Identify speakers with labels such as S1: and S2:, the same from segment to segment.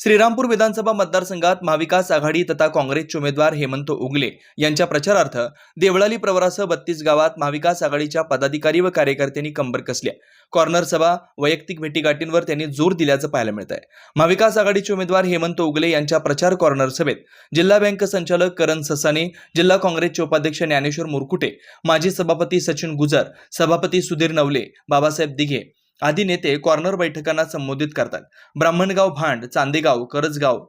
S1: श्रीरामपूर विधानसभा मतदारसंघात महाविकास आघाडी तथा काँग्रेसचे उमेदवार हेमंत उगले यांच्या प्रचारार्थ देवळाली प्रवरासह बत्तीस गावात महाविकास आघाडीच्या पदाधिकारी व कार्यकर्त्यांनी कंबर कसल्या. कॉर्नर सभा वैयक्तिक भेटीगाठींवर त्यांनी जोर दिल्याचं पाहायला मिळत आहे महाविकास आघाडीचे उमेदवार हेमंत उगले यांच्या प्रचार कॉर्नर सभेत जिल्हा बँक संचालक करण ससाने जिल्हा काँग्रेसचे उपाध्यक्ष ज्ञानेश्वर मुरकुटे माजी सभापती सचिन गुजर सभापती सुधीर नवले बाबासाहेब दिघे आदी नेते कॉर्नर बैठकांना संबोधित करतात. ब्राह्मणगाव भांड चांदेगाव करजगाव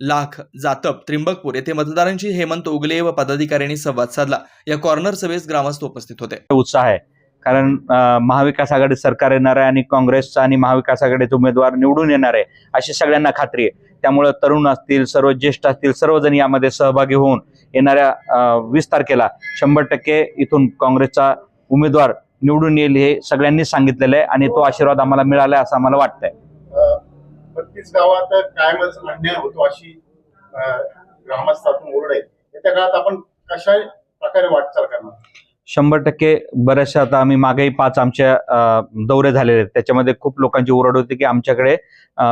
S1: लाख जातप त्रिंबकपूर येथे मतदारांशी हेमंत उगले व पदाधिकाऱ्यांनी संवाद साधला. या कॉर्नर सभेस ग्रामस्थ उपस्थित होते.
S2: उत्साह आहे. कारण महाविकास आघाडी सरकार येणार आहे आणि काँग्रेसचा आणि महाविकास आघाडीचे उमेदवार निवडून येणार आहे अशी सगळ्यांना खात्री आहे. त्यामुळे तरुण असतील सर्व ज्येष्ठ असतील सर्वजण यामध्ये सहभागी होऊन येणाऱ्या वीस तारखेला शंभर टक्के इथून काँग्रेसचा उमेदवार निवडून येईल हे सगळ्यांनी सांगितलेलं आहे आणि तो आशीर्वाद आम्हाला मिळाला असं आम्हाला वाटतंय.
S3: बत्तीस गावात कायमच अन्याय होतो अशी ग्रामस्थातून ओरड आहे. त्या काळात आपण कशा प्रकारे वाटचाल करणार?
S2: शंभर टक्के बऱ्याचशा आता आम्ही मागेही पाच आमच्या दौरे झालेले आहेत. त्याच्यामध्ये खूप लोकांची ओरड होती की आमच्याकडे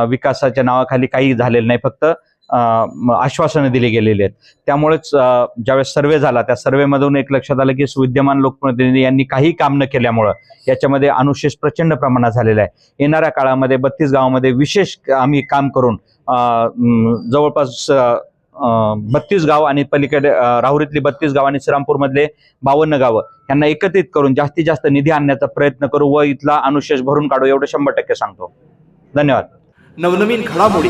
S2: विकासाच्या नावाखाली काही झालेलं नाही. फक्त आश्वासनं दिली गेलेली आहेत. त्यामुळेच ज्यावेळेस सर्वे झाला त्या सर्वेमधून एक लक्षात आलं की विद्यमान लोकप्रतिनिधी यांनी काही काम न केल्यामुळं याच्यामध्ये अनुशेष प्रचंड प्रमाणात झालेला आहे. येणाऱ्या काळामध्ये बत्तीस गावामध्ये विशेष आम्ही काम करून अं, जवळपास बत्तीस गाव आणि पलीकडे राहुरीतली बत्तीस गाव आणि श्रीरामपूरमधले बावन्न गावं यांना एकत्रित करून जास्तीत जास्त निधी आणण्याचा प्रयत्न करू व इथला अनुशेष भरून काढू एवढं शंभर टक्के सांगतो. धन्यवाद.
S1: नवनवीन घडामोडी